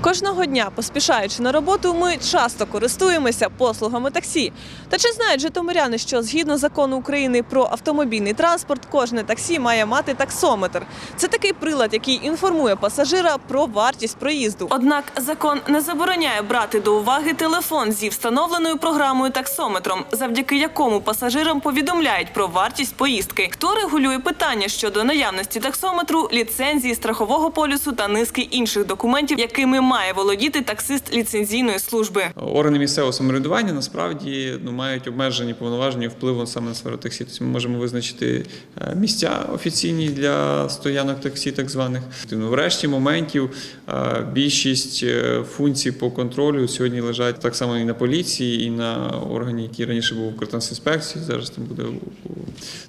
Кожного дня, поспішаючи на роботу, ми часто користуємося послугами таксі. Та чи знають житомиряни, що згідно закону України про автомобільний транспорт, кожне таксі має мати таксометр? Це такий прилад, який інформує пасажира про вартість проїзду. Однак закон не забороняє брати до уваги телефон зі встановленою програмою таксометром, завдяки якому пасажирам повідомляють про вартість поїздки. Хто регулює питання щодо наявності таксометру, ліцензії, страхового полюсу та низки інших документів, якими має володіти таксист ліцензійної служби. Органи місцевого самоврядування насправді ну, мають обмежені повноваження впливу саме на сферу таксі. Тобто ми можемо визначити е, місця офіційні для стоянок таксі, так званих. Ну, врешті моментів е, більшість е, функцій по контролю сьогодні лежать так само і на поліції, і на органі, які раніше був Укртрансінспекції, зараз там буде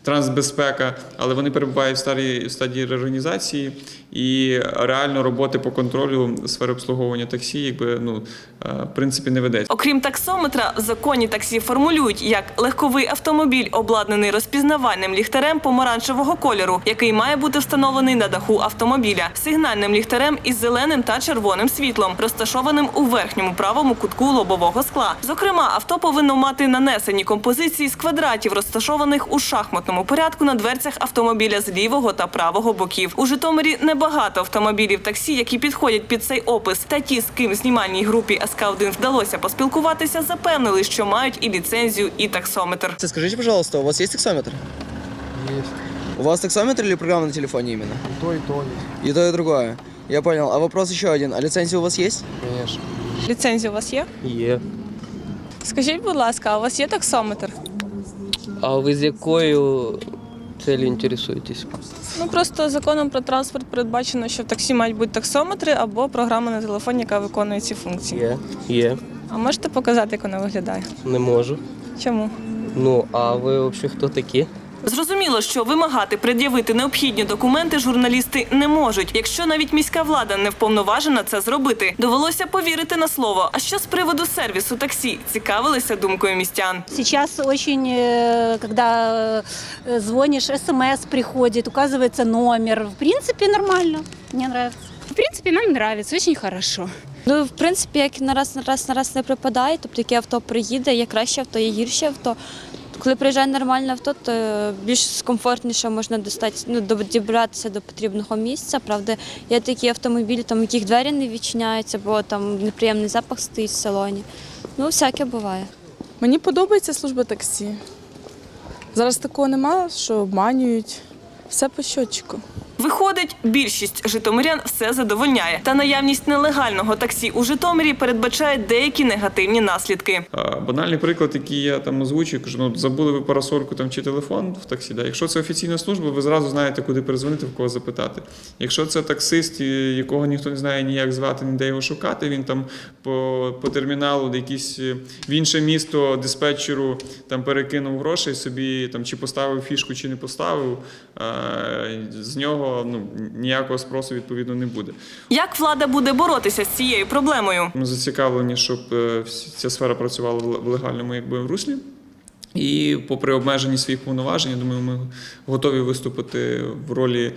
трансбезпека, але вони перебувають в старій в стадії реорганізації і реально роботи по контролю сфери обслуговування таксі, якби ну е, в принципі не ведеться. Окрім таксометра, в законі таксі формулюють як легковий автомобіль, обладнаний розпізнавальним ліхтарем помаранчевого кольору, який має бути встановлений на даху автомобіля, сигнальним ліхтарем із зеленим та червоним світлом, розташованим у верхньому правому кутку лобового скла. Зокрема, авто повинно мати нанесені композиції з квадратів, розташованих у шахматному порядку на дверцях автомобіля з лівого та правого боків. У Житомирі небагато автомобілів таксі, які підходять під цей опис. Та ті, з ким знімальній групі СК-1 вдалося поспілкуватися, запевнили, що мають і ліцензію, і таксометр. Скажите, пожалуйста, у вас есть таксометр? Есть. У вас таксометр или программа на телефоне именно? И то, и то есть, И то, и другое. Я понял. А вопрос еще один. А лицензия у вас есть? конечно. Ліцензія у вас є? Є. Скажіть, будь ласка, а у вас є таксометр? А ви з якою целью інтересуєтесь? Ну просто законом про транспорт передбачено, що в таксі мають бути таксометри або програма на телефоні, яка виконує ці функції. Є. Є. А можете показати, як вона виглядає? Не можу. Чому? Ну, а ви взагалі хто такі? Зрозуміло, що вимагати пред'явити необхідні документи журналісти не можуть, якщо навіть міська влада не вповноважена це зробити. Довелося повірити на слово. А що з приводу сервісу таксі? Цікавилися думкою містян. Сейчас очень, э, когда э, звонишь, смс приходит, указывается номер. В принципе, нормально. Мне нравится. В принципі, нам нравится, очень хорошо. Ну, в принципі, як на раз на раз на раз не припадає, тобто яке авто приїде, є краще авто, є гірше авто. Коли приїжджає нормальне авто, то більш комфортніше можна достати, ну, добратися до потрібного місця. Правда, є такі автомобілі, там, яких двері не відчиняються, бо там неприємний запах стоїть в салоні. Ну, всяке буває. Мені подобається служба таксі. Зараз такого нема, що обманюють. Все по щотчику. Виходить, більшість житомирян все задовольняє. Та наявність нелегального таксі у Житомирі передбачає деякі негативні наслідки. Банальний приклад, який я там озвучую, кажу, ну забули ви парасольку там чи телефон в таксі. Да? Якщо це офіційна служба, ви зразу знаєте, куди перезвонити, в кого запитати. Якщо це таксист, якого ніхто не знає ніяк звати, ніде його шукати, він там по, по терміналу, де якісь е, в інше місто диспетчеру там перекинув грошей собі, там чи поставив фішку, чи не поставив. З нього ну ніякого спросу відповідно не буде. Як влада буде боротися з цією проблемою? Ми зацікавлені, щоб е, ця сфера працювала в легальному якби, руслі. І попри обмежені своїх повноважень, я думаю, ми готові виступити в ролі е,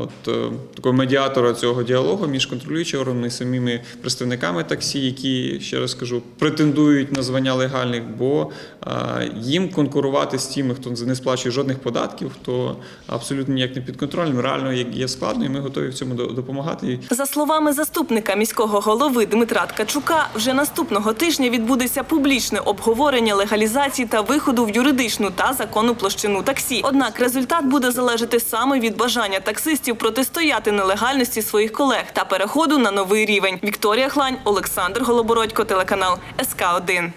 от, е, такого медіатора цього діалогу між контролюючим органом і самими представниками таксі, які, ще раз кажу, претендують на звання легальних, бо е, їм конкурувати з тими, хто не сплачує жодних податків, хто абсолютно ніяк не підконтрольним, реально є- складно, і ми готові в цьому до- допомагати. За словами заступника міського голови Дмитра Ткачука, вже наступного тижня відбудеться публічне обговорення легалізації та виходу в юридичну та законну площину таксі. Однак результат буде залежати саме від бажання таксистів протистояти нелегальності своїх колег та переходу на новий рівень. Вікторія Хлань, Олександр Голобородько, телеканал СК 1